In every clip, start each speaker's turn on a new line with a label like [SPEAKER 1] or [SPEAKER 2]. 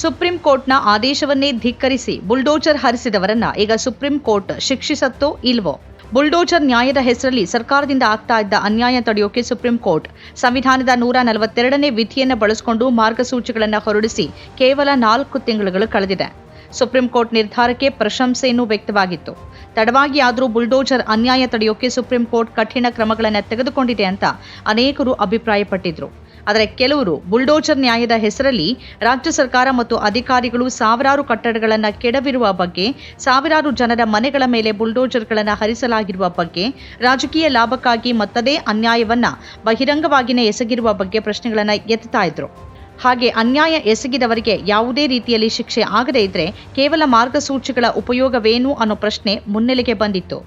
[SPEAKER 1] Supreme ಕೋರ್ಟ್ನ ಆದೇಶವನ್ನೇ ಧಿಕ್ಕರಿಸಿ bulldozer ಹರಿಸಿದವರನ್ನ ಈಗ supreme court ಶಿಕ್ಷಿಸತ್ತೋ ಇಲ್ವೋ? ಬುಲ್ಡೋಜರ್ ನ್ಯಾಯದ ಹೆಸರಲ್ಲಿ ಸರ್ಕಾರದಿಂದ ಆಗ್ತಾ ಇದ್ದ ಅನ್ಯಾಯ ತಡೆಯೋಕೆ ಸುಪ್ರೀಂ ಕೋರ್ಟ್ ಸಂವಿಧಾನದ ನೂರ ನಲವತ್ತೆರಡನೇ ವಿಧಿಯನ್ನು ಬಳಸಿಕೊಂಡು ಮಾರ್ಗಸೂಚಿಗಳನ್ನು ಹೊರಡಿಸಿ ಕೇವಲ ನಾಲ್ಕು ತಿಂಗಳುಗಳು ಕಳೆದಿದೆ. ಸುಪ್ರೀಂ ಕೋರ್ಟ್ ನಿರ್ಧಾರಕ್ಕೆ ಪ್ರಶಂಸೆಯೂ ವ್ಯಕ್ತವಾಗಿತ್ತು. ತಡವಾಗಿ ಆದರೂ ಬುಲ್ಡೋಜರ್ ಅನ್ಯಾಯ ತಡೆಯೋಕೆ ಸುಪ್ರೀಂ ಕೋರ್ಟ್ ಕಠಿಣ ಕ್ರಮಗಳನ್ನು ತೆಗೆದುಕೊಂಡಿದೆ ಅಂತ ಅನೇಕರು ಅಭಿಪ್ರಾಯಪಟ್ಟಿದ್ರು. ಆದರೆ ಕೆಲವರು ಬುಲ್ಡೋಜರ್ ನ್ಯಾಯದ ಹೆಸರಲ್ಲಿ ರಾಜ್ಯ ಸರ್ಕಾರ ಮತ್ತು ಅಧಿಕಾರಿಗಳು ಸಾವಿರಾರು ಕಟ್ಟಡಗಳನ್ನು ಕೆಡವಿರುವ ಬಗ್ಗೆ, ಸಾವಿರಾರು ಜನರ ಮನೆಗಳ ಮೇಲೆ ಬುಲ್ಡೋಜರ್ಗಳನ್ನು ಹರಿಸಲಾಗಿರುವ ಬಗ್ಗೆ, ರಾಜಕೀಯ ಲಾಭಕ್ಕಾಗಿ ಮತ್ತದೇ ಅನ್ಯಾಯವನ್ನ ಬಹಿರಂಗವಾಗಿಯೇ ಎಸಗಿರುವ ಬಗ್ಗೆ ಪ್ರಶ್ನೆಗಳನ್ನು ಎತ್ತಾ ಇದ್ರು. ಹಾಗೆ ಅನ್ಯಾಯ ಎಸಗಿದವರಿಗೆ ಯಾವುದೇ ರೀತಿಯಲ್ಲಿ ಶಿಕ್ಷೆ ಆಗದೇ ಇದ್ರೆ ಕೇವಲ ಮಾರ್ಗಸೂಚಿಗಳ ಉಪಯೋಗವೇನು ಅನ್ನೋ ಪ್ರಶ್ನೆ ಮುನ್ನೆಲೆಗೆ ಬಂದಿತ್ತು.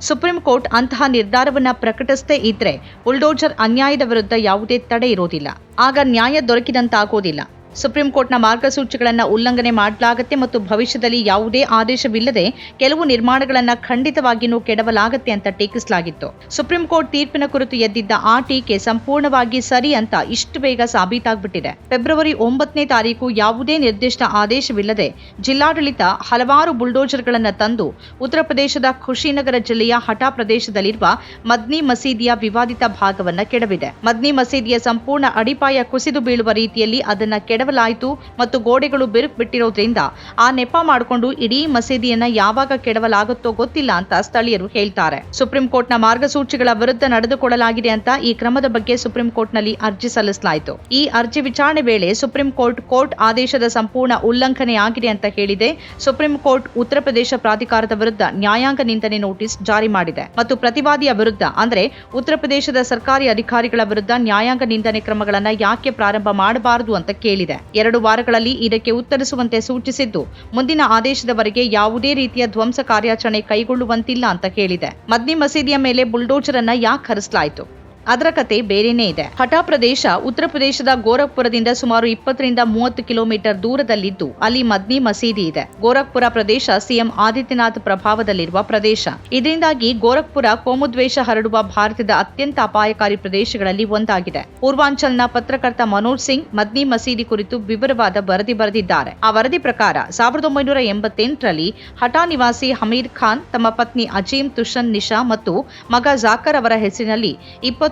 [SPEAKER 1] ಸುಪ್ರೀಂ ಕೋರ್ಟ್ ಅಂತಹ ನಿರ್ಧಾರವನ್ನ ಪ್ರಕಟಿಸದೇ ಇದ್ರೆ ಬುಲ್ಡೋಜರ್ ಅನ್ಯಾಯದ ವಿರುದ್ಧ ಯಾವುದೇ ತಡೆ ಇರೋದಿಲ್ಲ ಆಗ ನ್ಯಾಯ ದೊರಕಿದಂತಾಗೋದಿಲ್ಲ ಸುಪ್ರೀಂ ಕೋರ್ಟ್ನ ಮಾರ್ಗಸೂಚಿಗಳನ್ನು ಉಲ್ಲಂಘನೆ ಮಾಡಲಾಗತ್ತೆ ಮತ್ತು ಭವಿಷ್ಯದಲ್ಲಿ ಯಾವುದೇ ಆದೇಶವಿಲ್ಲದೆ ಕೆಲವು ನಿರ್ಮಾಣಗಳನ್ನು ಖಂಡಿತವಾಗಿಯೂ ಕೆಡವಲಾಗತ್ತೆ ಅಂತ ಟೀಕಿಸಲಾಗಿತ್ತು. ಸುಪ್ರೀಂ ಕೋರ್ಟ್ ತೀರ್ಪಿನ ಕುರಿತು ಎದ್ದಿದ್ದ ಆ ಟೀಕೆ ಸಂಪೂರ್ಣವಾಗಿ ಸರಿ ಅಂತ ಇಷ್ಟು ಬೇಗ ಸಾಬೀತಾಗ್ಬಿಟ್ಟಿದೆ. ಫೆಬ್ರವರಿ ಒಂಬತ್ತನೇ ತಾರೀಕು ಯಾವುದೇ ನಿರ್ದಿಷ್ಟ ಆದೇಶವಿಲ್ಲದೆ ಜಿಲ್ಲಾಡಳಿತ ಹಲವಾರು ಬುಲ್ಡೋಜರ್ಗಳನ್ನು ತಂದು ಉತ್ತರ ಪ್ರದೇಶದ ಖುಷಿನಗರ ಜಿಲ್ಲೆಯ ಹಠಾ ಪ್ರದೇಶದಲ್ಲಿರುವ ಮದ್ನಿ ಮಸೀದಿಯ ವಿವಾದಿತ ಭಾಗವನ್ನ ಕೆಡವಿದೆ. ಮದ್ನಿ ಮಸೀದಿಯ ಸಂಪೂರ್ಣ ಅಡಿಪಾಯ ಕುಸಿದು ಬೀಳುವ ರೀತಿಯಲ್ಲಿ ಅದನ್ನ ಕೆಡವಲಾಯಿತು ಮತ್ತು ಗೋಡೆಗಳು ಬಿರುಕು ಬಿಟ್ಟಿರೋದ್ರಿಂದ ಆ ನೆಪ ಮಾಡಿಕೊಂಡು ಇಡೀ ಮಸೀದಿಯನ್ನ ಯಾವಾಗ ಕೆಡವಲಾಗುತ್ತೋ ಗೊತ್ತಿಲ್ಲ ಅಂತ ಸ್ಥಳೀಯರು ಹೇಳ್ತಾರೆ. ಸುಪ್ರೀಂ ಕೋರ್ಟ್ನ ಮಾರ್ಗಸೂಚಿಗಳ ವಿರುದ್ಧ ನಡೆದುಕೊಳ್ಳಲಾಗಿದೆ ಅಂತ ಈ ಕ್ರಮದ ಬಗ್ಗೆ ಸುಪ್ರೀಂ ಕೋರ್ಟ್ನಲ್ಲಿ ಅರ್ಜಿ ಸಲ್ಲಿಸಲಾಯಿತು. ಈ ಅರ್ಜಿ ವಿಚಾರಣೆ ವೇಳೆ ಸುಪ್ರೀಂ ಕೋರ್ಟ್ ಕೋರ್ಟ್ ಆದೇಶದ ಸಂಪೂರ್ಣ ಉಲ್ಲಂಘನೆಯಾಗಿದೆ ಅಂತ ಹೇಳಿದೆ. ಸುಪ್ರೀಂ ಕೋರ್ಟ್ ಉತ್ತರ ಪ್ರದೇಶ ಪ್ರಾಧಿಕಾರದ ವಿರುದ್ಧ ನ್ಯಾಯಾಂಗ ನಿಂದನೆ ನೋಟಿಸ್ ಜಾರಿ ಮಾಡಿದೆ. ಮತ್ತು ಪ್ರತಿವಾದಿಯ ವಿರುದ್ಧ, ಅಂದ್ರೆ ಉತ್ತರ ಪ್ರದೇಶದ ಸರ್ಕಾರಿ ಅಧಿಕಾರಿಗಳ ವಿರುದ್ಧ ನ್ಯಾಯಾಂಗ ನಿಂದನೆ ಕ್ರಮಗಳನ್ನ ಯಾಕೆ ಪ್ರಾರಂಭ ಮಾಡಬಾರದು ಅಂತ ಕೇಳಿದೆ. ಎರಡು ವಾರಗಳಲ್ಲಿ ಇದಕ್ಕೆ ಉತ್ತರಿಸುವಂತೆ ಸೂಚಿಸಿದ್ದು, ಮುಂದಿನ ಆದೇಶದವರೆಗೆ ಯಾವುದೇ ರೀತಿಯ ಧ್ವಂಸ ಕಾರ್ಯಾಚರಣೆ ಕೈಗೊಳ್ಳುವಂತಿಲ್ಲ ಅಂತ ಹೇಳಿದೆ ಮದ್ನಿ ಮಸೀದಿಯ ಮೇಲೆ ಬುಲ್ಡೋಜರ್ ಅನ್ನ ಯಾಕೆ ಹರಿಸಲಾಯಿತು? ಅದರ ಕತೆ ಬೇರೆನೇ ಇದೆ. ಹಠಾ ಪ್ರದೇಶ ಉತ್ತರ ಪ್ರದೇಶದ ಗೋರಖ್ಪುರದಿಂದ ಸುಮಾರು ಇಪ್ಪತ್ತರಿಂದ ಮೂವತ್ತು ಕಿಲೋಮೀಟರ್ ದೂರದಲ್ಲಿದ್ದು, ಅಲ್ಲಿ ಮದ್ನಿ ಮಸೀದಿ ಇದೆ. ಗೋರಖ್ಪುರ ಪ್ರದೇಶ ಸಿಎಂ ಆದಿತ್ಯನಾಥ್ ಪ್ರಭಾವದಲ್ಲಿರುವ ಪ್ರದೇಶ. ಇದರಿಂದಾಗಿ ಗೋರಖ್ಪುರ ಕೋಮುದ್ವೇಷ ಹರಡುವ ಭಾರತದ ಅತ್ಯಂತ ಅಪಾಯಕಾರಿ ಪ್ರದೇಶಗಳಲ್ಲಿ ಒಂದಾಗಿದೆ. ಪೂರ್ವಾಂಚಲ್ನ ಪತ್ರಕರ್ತ ಮನೋಜ್ ಸಿಂಗ್ ಮದ್ನಿ ಮಸೀದಿ ಕುರಿತು ವಿವರವಾದ ವರದಿ ಬರೆದಿದ್ದಾರೆ. ಆ ವರದಿ ಪ್ರಕಾರ, ಸಾವಿರದ ಒಂಬೈನೂರ ಎಂಬತ್ತೆಂಟರಲ್ಲಿ ಹಠಾ ನಿವಾಸಿ ಹಮೀದ್ ಖಾನ್, ತಮ್ಮ ಪತ್ನಿ ಅಜೀಮ್ ತುಷನ್ ನಿಶಾ ಮತ್ತು ಮಗ ಜಾಕರ್ ಅವರ ಹೆಸರಿನಲ್ಲಿ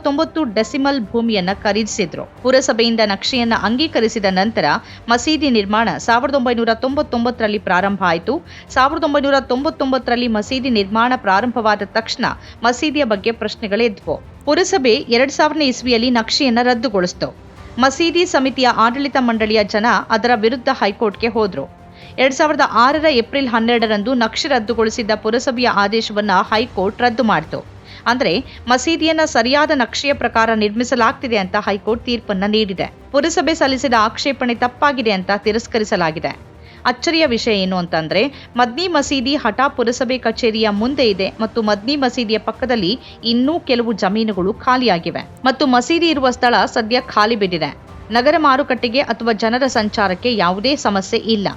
[SPEAKER 1] ಇಪ್ಪತ್ತೊಂಬತ್ತು ಡೆಸಿಮಲ್ ಭೂಮಿಯನ್ನ ಖರೀದಿಸಿದ್ರು. ಪುರಸಭೆಯಿಂದ ನಕ್ಷೆಯನ್ನ ಅಂಗೀಕರಿಸಿದ ನಂತರ ಮಸೀದಿ ನಿರ್ಮಾಣ ಸಾವಿರದ ಒಂಬೈನೂರ ತೊಂಬತ್ತೊಂಬತ್ತರಲ್ಲಿ ಪ್ರಾರಂಭ ಆಯಿತು. ಸಾವಿರದ ಒಂಬೈನೂರ ತೊಂಬತ್ತೊಂಬತ್ತರಲ್ಲಿ ಮಸೀದಿ ನಿರ್ಮಾಣ ಪ್ರಾರಂಭವಾದ ತಕ್ಷಣ ಮಸೀದಿಯ ಬಗ್ಗೆ ಪ್ರಶ್ನೆಗಳಿದ್ವು ಪುರಸಭೆ ಎರಡ್ ಸಾವಿರನೇ ಇಸ್ವಿಯಲ್ಲಿ ನಕ್ಷೆಯನ್ನ ರದ್ದುಗೊಳಿಸಿತು. ಮಸೀದಿ ಸಮಿತಿಯ ಆಡಳಿತ ಮಂಡಳಿಯ ಜನ ಅದರ ವಿರುದ್ಧ ಹೈಕೋರ್ಟ್ಗೆ ಹೋದ್ರು. ಎರಡ್ ಸಾವಿರದ ಆರರ ಏಪ್ರಿಲ್ ಹನ್ನೆರಡರಂದು ನಕ್ಷೆ ರದ್ದುಗೊಳಿಸಿದ್ದ ಪುರಸಭೆಯ ಆದೇಶವನ್ನ ಹೈಕೋರ್ಟ್ ರದ್ದು ಮಾಡಿತು. ಅಂದ್ರೆ ಮಸೀದಿಯನ್ನು ಸರಿಯಾದ ನಕ್ಷೆಯ ಪ್ರಕಾರ ನಿರ್ಮಿಸಲಾಗ್ತಿದೆ ಅಂತ ಹೈಕೋರ್ಟ್ ತೀರ್ಪನ್ನ ನೀಡಿದೆ. ಪುರಸಭೆ ಸಲ್ಲಿಸಿದ ಆಕ್ಷೇಪಣೆ ತಪ್ಪಾಗಿದೆ ಅಂತ ತಿರಸ್ಕರಿಸಲಾಗಿದೆ. ಅಚ್ಚರಿಯ ವಿಷಯ ಏನು ಅಂತಂದ್ರೆ, ಮದ್ನಿ ಮಸೀದಿ ಹಠಾ ಪುರಸಭೆ ಕಚೇರಿಯ ಮುಂದೆ ಇದೆ ಮತ್ತು ಮದ್ನಿ ಮಸೀದಿಯ ಪಕ್ಕದಲ್ಲಿ ಇನ್ನೂ ಕೆಲವು ಜಮೀನುಗಳು ಖಾಲಿಯಾಗಿವೆ. ಮತ್ತು ಮಸೀದಿ ಇರುವ ಸ್ಥಳ ಸದ್ಯ ಖಾಲಿ ಬಿದ್ದಿದೆ. ನಗರ ಮಾರುಕಟ್ಟೆಗೆ ಅಥವಾ ಜನರ ಸಂಚಾರಕ್ಕೆ ಯಾವುದೇ ಸಮಸ್ಯೆ ಇಲ್ಲ.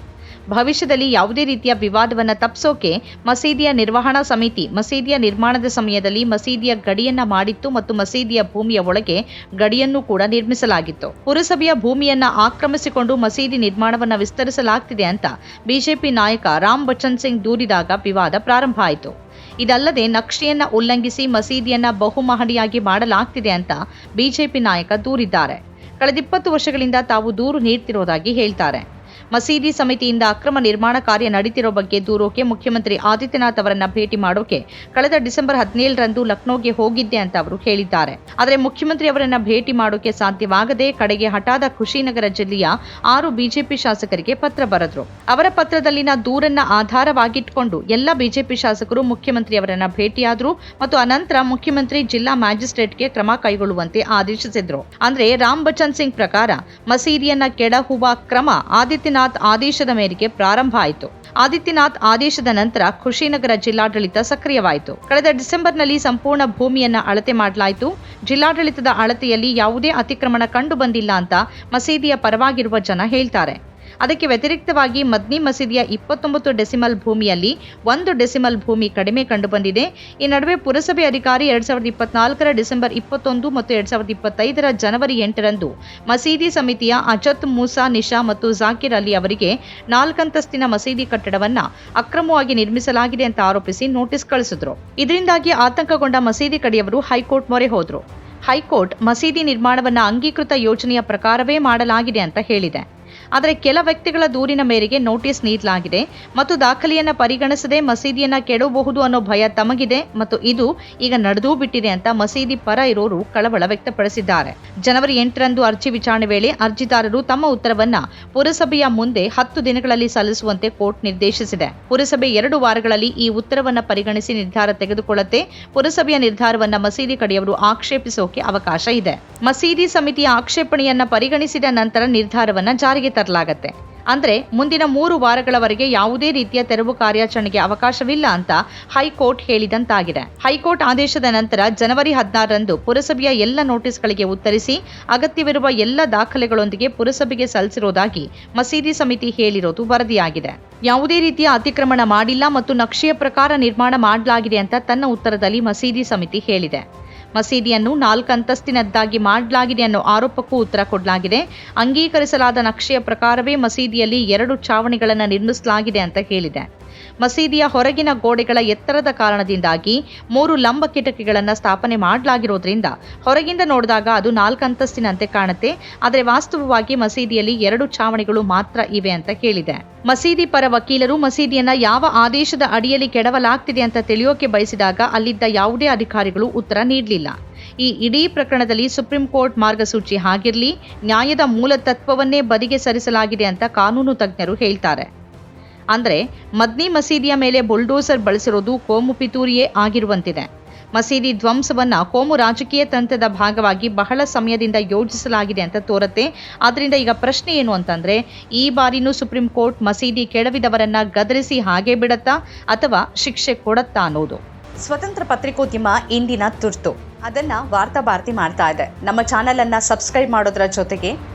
[SPEAKER 1] ಭವಿಷ್ಯದಲ್ಲಿ ಯಾವುದೇ ರೀತಿಯ ವಿವಾದವನ್ನು ತಪ್ಪಿಸೋಕೆ ಮಸೀದಿಯ ನಿರ್ವಹಣಾ ಸಮಿತಿ, ಮಸೀದಿಯ ನಿರ್ಮಾಣದ ಸಮಯದಲ್ಲಿ ಮಸೀದಿಯ ಗಡಿಯನ್ನ ಮಾಡಿತ್ತು ಮತ್ತು ಮಸೀದಿಯ ಭೂಮಿಯ ಒಳಗೆ ಗಡಿಯನ್ನು ಕೂಡ ನಿರ್ಮಿಸಲಾಗಿತ್ತು. ಪುರಸಭೆಯ ಭೂಮಿಯನ್ನ ಆಕ್ರಮಿಸಿಕೊಂಡು ಮಸೀದಿ ನಿರ್ಮಾಣವನ್ನು ವಿಸ್ತರಿಸಲಾಗ್ತಿದೆ ಅಂತ ಬಿಜೆಪಿ ನಾಯಕ ರಾಮ್ ಬಚ್ಚನ್ ಸಿಂಗ್ ದೂರಿದಾಗ ವಿವಾದ ಪ್ರಾರಂಭ ಆಯಿತು. ಇದಲ್ಲದೆ ನಕ್ಷೆಯನ್ನ ಉಲ್ಲಂಘಿಸಿ ಮಸೀದಿಯನ್ನ ಬಹುಮಹಡಿಯಾಗಿ ಮಾಡಲಾಗ್ತಿದೆ ಅಂತ ಬಿಜೆಪಿ ನಾಯಕ ದೂರಿದ್ದಾರೆ. ಕಳೆದ ಇಪ್ಪತ್ತು ವರ್ಷಗಳಿಂದ ತಾವು ದೂರು ನೀಡ್ತಿರೋದಾಗಿ ಹೇಳ್ತಾರೆ. ಮಸೀದಿ ಸಮಿತಿಯಿಂದ ಅಕ್ರಮ ನಿರ್ಮಾಣ ಕಾರ್ಯ ನಡೀತಿರೋ ಬಗ್ಗೆ ದೂರೋಕೆ ಮುಖ್ಯಮಂತ್ರಿ ಆದಿತ್ಯನಾಥ್ ಅವರನ್ನ ಭೇಟಿ ಮಾಡೋಕೆ ಕಳೆದ ಡಿಸೆಂಬರ್ ಹದಿನೇಳರಂದು ಲಕ್ನೋಗೆ ಹೋಗಿದ್ದೆ ಅಂತ ಅವರು ಹೇಳಿದ್ದಾರೆ. ಆದರೆ ಮುಖ್ಯಮಂತ್ರಿ ಅವರನ್ನ ಭೇಟಿ ಮಾಡೋಕೆ ಸಾಧ್ಯವಾಗದೆ ಕಡೆಗೆ ಹಠಾದ ಖುಷಿನಗರ ಜಿಲ್ಲೆಯ ಆರು ಬಿಜೆಪಿ ಶಾಸಕರಿಗೆ ಪತ್ರ ಬರೆದ್ರು. ಅವರ ಪತ್ರದಲ್ಲಿನ ದೂರನ್ನ ಆಧಾರವಾಗಿಟ್ಟುಕೊಂಡು ಎಲ್ಲ ಬಿಜೆಪಿ ಶಾಸಕರು ಮುಖ್ಯಮಂತ್ರಿ ಅವರನ್ನ ಭೇಟಿಯಾದ್ರು ಮತ್ತು ಅನಂತರ ಮುಖ್ಯಮಂತ್ರಿ ಜಿಲ್ಲಾ ಮ್ಯಾಜಿಸ್ಟ್ರೇಟ್ಗೆ ಕ್ರಮ ಕೈಗೊಳ್ಳುವಂತೆ ಆದೇಶಿಸಿದ್ರು. ಅಂದ್ರೆ ರಾಮ್ ಬಚನ್ ಸಿಂಗ್ ಪ್ರಕಾರ ಮಸೀದಿಯನ್ನ ಕೆಡಹುವ ಕ್ರಮ ಆದಿತ್ಯನಾಥ್ ಆದೇಶದ ಮೇರೆಗೆ ಪ್ರಾರಂಭ ಆಯಿತು. ಆದಿತ್ಯನಾಥ್ ಆದೇಶದ ನಂತರ ಖುಷಿನಗರ ಜಿಲ್ಲಾಡಳಿತ ಸಕ್ರಿಯವಾಯಿತು. ಕಳೆದ ಡಿಸೆಂಬರ್ನಲ್ಲಿ ಸಂಪೂರ್ಣ ಭೂಮಿಯನ್ನ ಅಳತೆ ಮಾಡಲಾಯಿತು. ಜಿಲ್ಲಾಡಳಿತದ ಅಳತೆಯಲ್ಲಿ ಯಾವುದೇ ಅತಿಕ್ರಮಣ ಕಂಡು ಬಂದಿಲ್ಲ ಅಂತ ಮಸೀದಿಯ ಪರವಾಗಿರುವ ಜನ ಹೇಳ್ತಾರೆ. ಅದಕ್ಕೆ ವ್ಯತಿರಿಕ್ತವಾಗಿ ಮದ್ನಿ ಮಸೀದಿಯ ಇಪ್ಪತ್ತೊಂಬತ್ತು ಡೆಸಿಮಲ್ ಭೂಮಿಯಲ್ಲಿ ಒಂದು ಡೆಸಿಮಲ್ ಭೂಮಿ ಕಡಿಮೆ ಕಂಡುಬಂದಿದೆ. ಈ ನಡುವೆ ಪುರಸಭೆ ಅಧಿಕಾರಿ ಎರಡ್ ಸಾವಿರದ ಇಪ್ಪತ್ನಾಲ್ಕರ ಡಿಸೆಂಬರ್ ಇಪ್ಪತ್ತೊಂದು ಮತ್ತು ಎರಡ್ ಸಾವಿರದ ಇಪ್ಪತ್ತೈದರ ಜನವರಿ ಎಂಟರಂದು ಮಸೀದಿ ಸಮಿತಿಯ ಅಜತ್ ಮೂಸಾ ನಿಶಾ ಮತ್ತು ಜಾಕಿರ್ ಅಲಿ ಅವರಿಗೆ ನಾಲ್ಕಂತಸ್ತಿನ ಮಸೀದಿ ಕಟ್ಟಡವನ್ನ ಅಕ್ರಮವಾಗಿ ನಿರ್ಮಿಸಲಾಗಿದೆ ಅಂತ ಆರೋಪಿಸಿ ನೋಟಿಸ್ ಕಳಿಸಿದ್ರು. ಇದರಿಂದಾಗಿ ಆತಂಕಗೊಂಡ ಮಸೀದಿ ಕಡೆಯವರು ಹೈಕೋರ್ಟ್ ಮೊರೆ ಹೋದ್ರು. ಹೈಕೋರ್ಟ್ ಮಸೀದಿ ನಿರ್ಮಾಣವನ್ನ ಅಂಗೀಕೃತ ಯೋಜನೆಯ ಪ್ರಕಾರವೇ ಮಾಡಲಾಗಿದೆ ಅಂತ ಹೇಳಿದೆ. ಆದರೆ ಕೆಲ ವ್ಯಕ್ತಿಗಳ ದೂರಿನ ಮೇರೆಗೆ ನೋಟಿಸ್ ನೀಡಲಾಗಿದೆ ಮತ್ತು ದಾಖಲೆಯನ್ನು ಪರಿಗಣಿಸದೆ ಮಸೀದಿಯನ್ನು ಕೆಡಬಹುದು ಅನ್ನೋ ಭಯ ತಮಗಿದೆ ಮತ್ತು ಇದು ಈಗ ನಡೆದೂ ಬಿಟ್ಟಿದೆ ಅಂತ ಮಸೀದಿ ಪರ ಇರೋರು ಕಳವಳ ವ್ಯಕ್ತಪಡಿಸಿದ್ದಾರೆ. ಜನವರಿ ಎಂಟರಂದು ಅರ್ಜಿ ವಿಚಾರಣೆ ವೇಳೆ ಅರ್ಜಿದಾರರು ತಮ್ಮ ಉತ್ತರವನ್ನ ಪುರಸಭೆಯ ಮುಂದೆ ಹತ್ತು ದಿನಗಳಲ್ಲಿ ಸಲ್ಲಿಸುವಂತೆ ಕೋರ್ಟ್ ನಿರ್ದೇಶಿಸಿದೆ. ಪುರಸಭೆ ಎರಡು ವಾರಗಳಲ್ಲಿ ಈ ಉತ್ತರವನ್ನು ಪರಿಗಣಿಸಿ ನಿರ್ಧಾರ ತೆಗೆದುಕೊಳ್ಳುತ್ತೆ. ಪುರಸಭೆಯ ನಿರ್ಧಾರವನ್ನ ಮಸೀದಿ ಕಡೆಯವರು ಆಕ್ಷೇಪಿಸೋಕೆ ಅವಕಾಶ ಇದೆ. ಮಸೀದಿ ಸಮಿತಿಯ ಆಕ್ಷೇಪಣೆಯನ್ನ ಪರಿಗಣಿಸಿದ ನಂತರ ನಿರ್ಧಾರವನ್ನ ಜಾರಿಗೆ ತರಲಾಗತ್ತೆ ಅಂದ್ರೆ ಮುಂದಿನ ಮೂರು ವಾರಗಳವರೆಗೆ ಯಾವುದೇ ರೀತಿಯ ತೆರವು ಕಾರ್ಯಾಚರಣೆಗೆ ಅವಕಾಶವಿಲ್ಲ ಅಂತ ಹೈಕೋರ್ಟ್ ಹೇಳಿದಂತಾಗಿದೆ. ಹೈಕೋರ್ಟ್ ಆದೇಶದ ನಂತರ ಜನವರಿ ಹದಿನಾರರಂದು ಪುರಸಭೆಯ ಎಲ್ಲ ನೋಟಿಸ್ಗಳಿಗೆ ಉತ್ತರಿಸಿ ಅಗತ್ಯವಿರುವ ಎಲ್ಲ ದಾಖಲೆಗಳೊಂದಿಗೆ ಪುರಸಭೆಗೆ ಸಲ್ಲಿಸಿರುವುದಾಗಿ ಮಸೀದಿ ಸಮಿತಿ ಹೇಳಿರೋದು ವರದಿಯಾಗಿದೆ. ಯಾವುದೇ ರೀತಿಯ ಅತಿಕ್ರಮಣ ಮಾಡಿಲ್ಲ ಮತ್ತು ನಕ್ಷೆಯ ಪ್ರಕಾರ ನಿರ್ಮಾಣ ಮಾಡಲಾಗಿದೆ ಅಂತ ತನ್ನ ಉತ್ತರದಲ್ಲಿ ಮಸೀದಿ ಸಮಿತಿ ಹೇಳಿದೆ. ಮಸೀದಿಯನ್ನು ನಾಲ್ಕು ಅಂತಸ್ತಿನದ್ದಾಗಿ ಮಾಡಲಾಗಿದೆ ಅನ್ನೋ ಆರೋಪಕ್ಕೂ ಉತ್ತರ ಕೊಡಲಾಗಿದೆ. ಅಂಗೀಕರಿಸಲಾದ ನಕ್ಷೆಯ ಪ್ರಕಾರವೇ ಮಸೀದಿಯಲ್ಲಿ ಎರಡು ಛಾವಣಿಗಳನ್ನು ನಿರ್ಮಿಸಲಾಗಿದೆ ಅಂತ ಹೇಳಿದೆ. ಮಸೀದಿಯ ಹೊರಗಿನ ಗೋಡೆಗಳ ಎತ್ತರದ ಕಾರಣದಿಂದಾಗಿ ಮೂರು ಲಂಬ ಕಿಟಕಿಗಳನ್ನು ಸ್ಥಾಪನೆ ಮಾಡಲಾಗಿರೋದ್ರಿಂದ ಹೊರಗಿಂದ ನೋಡಿದಾಗ ಅದು ನಾಲ್ಕಂತಸ್ತಿನಂತೆ ಕಾಣುತ್ತೆ. ಆದರೆ ವಾಸ್ತವವಾಗಿ ಮಸೀದಿಯಲ್ಲಿ ಎರಡು ಛಾವಣಿಗಳು ಮಾತ್ರ ಇವೆ ಅಂತ ಹೇಳಿದೆ ಮಸೀದಿ ಪರ ವಕೀಲರು ಮಸೀದಿಯನ್ನ ಯಾವ ಆದೇಶದ ಅಡಿಯಲ್ಲಿ ಕೆಡವಲಾಗ್ತಿದೆ ಅಂತ ತಿಳಿಯೋಕೆ ಬಯಸಿದಾಗ ಅಲ್ಲಿದ್ದ ಯಾವುದೇ ಅಧಿಕಾರಿಗಳು ಉತ್ತರ ನೀಡಲಿಲ್ಲ. ಈ ಇಡೀ ಪ್ರಕರಣದಲ್ಲಿ ಸುಪ್ರೀಂ ಕೋರ್ಟ್ ಮಾರ್ಗಸೂಚಿ ಹಾಗಿರಲಿ ನ್ಯಾಯದ ಮೂಲ ತತ್ವವನ್ನೇ ಬದಿಗೆ ಸರಿಸಲಾಗಿದೆ ಅಂತ ಕಾನೂನು ತಜ್ಞರು ಹೇಳ್ತಾರೆ. ಅಂದ್ರೆ ಮದ್ನಿ ಮಸೀದಿಯ ಮೇಲೆ ಬುಲ್ಡೋಸರ್ ಬಳಸಿರೋದು ಕೋಮು ಪಿತೂರಿಯೇ ಆಗಿರುವಂತಿದೆ. ಮಸೀದಿ ಧ್ವಂಸವನ್ನು ಕೋಮು ರಾಜಕೀಯ ತಂತ್ರದ ಭಾಗವಾಗಿ ಬಹಳ ಸಮಯದಿಂದ ಯೋಜಿಸಲಾಗಿದೆ ಅಂತ ತೋರುತ್ತೆ. ಆದ್ದರಿಂದ ಈಗ ಪ್ರಶ್ನೆ ಏನು ಅಂತಂದ್ರೆ, ಈ ಬಾರಿನೂ ಸುಪ್ರೀಂ ಕೋರ್ಟ್ ಮಸೀದಿ ಕೆಡವಿದವರನ್ನ ಗದರಿಸಿ ಹಾಗೆ ಬಿಡತ್ತಾ ಅಥವಾ ಶಿಕ್ಷೆ ಕೊಡತ್ತಾ ಅನ್ನೋದು?
[SPEAKER 2] ಸ್ವತಂತ್ರ ಪತ್ರಿಕೋದ್ಯಮ ಇಂದಿನ ತುರ್ತು. ಅದನ್ನ ವಾರ್ತಾ ಭಾರತಿ ಮಾಡ್ತಾ ಇದೆ. ನಮ್ಮ ಚಾನೆಲ್ ಅನ್ನ ಸಬ್ಸ್ಕ್ರೈಬ್ ಮಾಡೋದ್ರ ಜೊತೆಗೆ